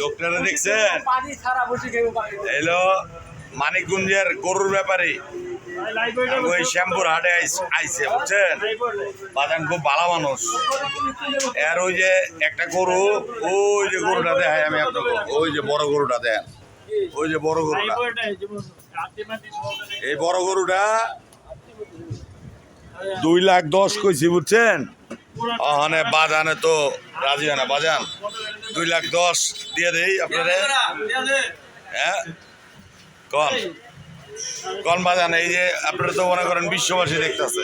লোকটারা দেখছেন? মানিকগঞ্জের গরুর ব্যাপারে। ওই শ্যামপুর হাটে আইছে, বুঝছেন? বাজান খুব ভালো মানুষ। এর ওই যে একটা গরু, ওই যে গরুটা দেখায় আমি আপনাকে। ওই যে বড় গরুটা দেন ওই যে বড় গরুটা। এই বড় গরুটা দুই লাখ দশ কইছি, বুঝছেন? ওখানে বাজানে তো রাজি হয় না। বাজান, দুই লাখ দশ দিয়ে দেই আপনারে। হ্যাঁ? কন? কন বাজান, এই যে আপনারা তো মনে করেন বিশ্ববাসী দেখতেছে।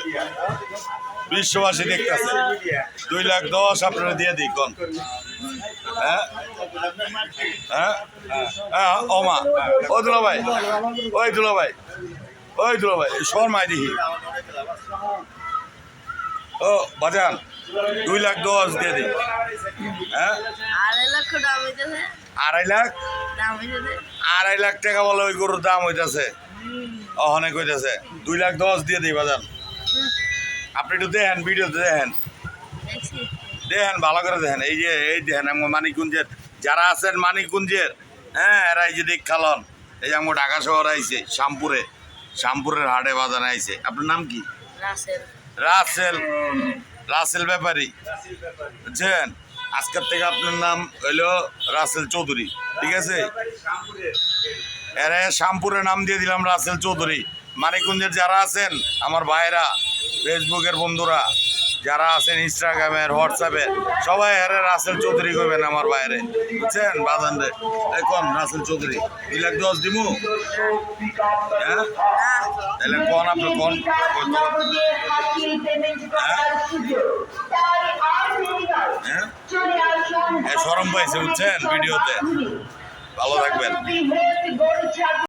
বিশ্ববাসী দেখতেছে। দুই লাখ দশ আপনারা দিয়ে দিই, কন। হ্যাঁ? হ্যাঁ? হ্যাঁ ওমা। ও দুলা ভাই, ওই দুলা ভাই, ওই দুলা ভাই শর্মাই দেখি। ও, বাজান দুই লাখ দশ দিয়ে দিই। হ্যাঁ? আড়াই লাখ আড়াই লাখ? টাকা বলে ওই গরুর দাম হইতাছে। অনেক হইতাছে দুই লাখ দশ দিয়ে দিই বাজান। আপনি একটু দেখেন ভিডিওতে দেখেন। দেখেন ভালো করে দেখেন। এই যে এই দেখেন আমার মানিকগঞ্জের যারা আছেন মানিকগঞ্জের হ্যাঁ এরা এই যে দেখ খালন এই যে আমার ঢাকা শহর আইছে শ্যামপুরে। শ্যামপুরের হাটে বাজারে আইছে। আপনার নাম কি? রাসেল। রাসেল। রাসেল ব্যাপারী। বুঝছেন? আজকের থেকে আপনার নাম হইল রাসেল চৌধুরী, ঠিক আছে? এরা শ্যামপুরে নাম দিয়ে দিলাম রাসেল চৌধুরী। মানিকগঞ্জের যারা আছেন, আমার ভাইরা ফেসবুকের বন্ধুরা যারা আছেন ইনস্টাগ্রামের হোয়াটসঅ্যাপে সবাই এরে রাসেল চৌধুরী করবেন আমার বাইরে। বুঝছেন? বাদান রে। এখন রাসেল চৌধুরী। দুই লাখ দশ দিমু? হ্যাঁ? তাহলে কোন আপনি কোন? হ্যাঁ? সরম পাইছে, বুঝছেন? ভিডিওতে। ভালো থাকবেন।